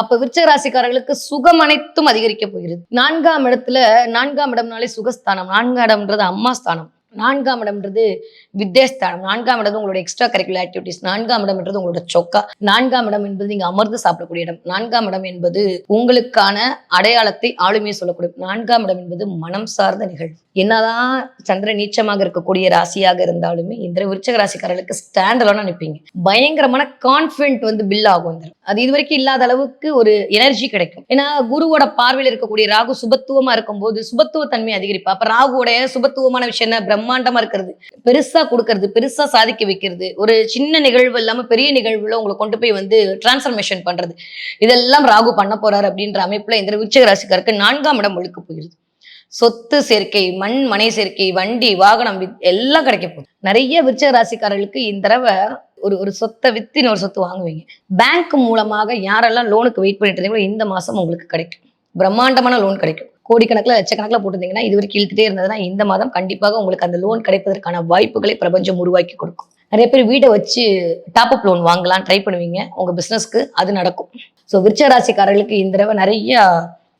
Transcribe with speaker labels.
Speaker 1: அப்ப விருச்சக ராசிக்காரர்களுக்கு சுகம் அனைத்தும் அதிகரிக்க போகிறது. நான்காம் இடத்துல நான்காம் இடம்னாலே சுகஸ்தானம். நான்காம் இடம்ன்றது அம்மா ஸ்தானம். நான்காம் இடம்ன்றது வித்யாஸ்தானம் நான்காம் இடம் உங்களோட எக்ஸ்ட்ரா கரிக்குலர் ஆக்டிவிட்டிஸ் நான்காம் இடம்ன்றது உங்களோட சொக்கா. நான்காம் இடம் என்பது நீங்க அமர்ந்து சாப்பிடக்கூடிய இடம். நான்காம் இடம் என்பது உங்களுக்கான அடையாளத்தை ஆளுமையை சொல்லக்கூடிய நான்காம் இடம் என்பது மனம் சார்ந்த நிகழ்வு. என்னதான் சந்திர நீச்சமாக இருக்கக்கூடிய ராசியாக இருந்தாலுமே இந்த விருச்சக ராசிக்காரர்களுக்கு ஸ்டாண்டர்டான நிற்பீங்க பயங்கரமான கான்ஃபிடென்ட் வந்து பில் ஆகும் அது இது வரைக்கும் இல்லாத அளவுக்கு ஒரு எனர்ஜி கிடைக்கும். ஏன்னா குருவோட பார்வையில் இருக்கக்கூடிய ராகு சுபத்துவமா இருக்கும்போது சுபத்துவ தன்மை அதிகரிப்பா. அப்ப ராகுவோடைய சுபத்துவமான விஷயம் என்ன? பிரம்மாண்டமா இருக்கிறது. பெருசா கொடுக்கறது பெருசா சாதிக்க வைக்கிறது. ஒரு சின்ன நிகழ்வு இல்லாம பெரிய நிகழ்வுல உங்களை கொண்டு போய் வந்து டிரான்ஸ்ஃபர்மேஷன் பண்றது. இதெல்லாம் ராகு பண்ண போறாரு அப்படின்ற அமைப்புல இந்த விருச்சிக ராசிக்காருக்கு நான்காம் இடம் ஒழுக்க போயிருது சொத்து சேர்க்கை மண் மனை சேர்க்கை வண்டி வாகனம் எல்லாம் கிடைக்க போகுது. நிறைய விருச்சிக ராசிக்காரர்களுக்கு இந்த தடவை ஒரு ஒரு சொத்தை வித்தின்னு ஒரு சொத்து வாங்குவீங்க. பேங்க் மூலமாக யாரெல்லாம் லோனுக்கு வெயிட் பண்ணிட்டு இருந்தீங்களோ இந்த மாசம் உங்களுக்கு கிடைக்கும். பிரம்மாண்டமான லோன் கிடைக்கும். கோடிக்கணக்கில் லட்சக்கணக்கில் போட்டிருந்தீங்கன்னா இது வரைக்கும் இழுத்துட்டே இருந்ததுன்னா இந்த மாதம் கண்டிப்பாக உங்களுக்கு அந்த லோன் கிடைப்பதற்கான வாய்ப்புகளை பிரபஞ்சம் உருவாக்கி கொடுக்கும். நிறைய பேர் வீடை வச்சு டாப் அப் லோன் வாங்கலாம் ட்ரை பண்ணுவீங்க. உங்கள் பிஸ்னஸ்க்கு அது நடக்கும். ஸோ விருச்ச ராசிக்காரர்களுக்கு இந்த தடவை நிறைய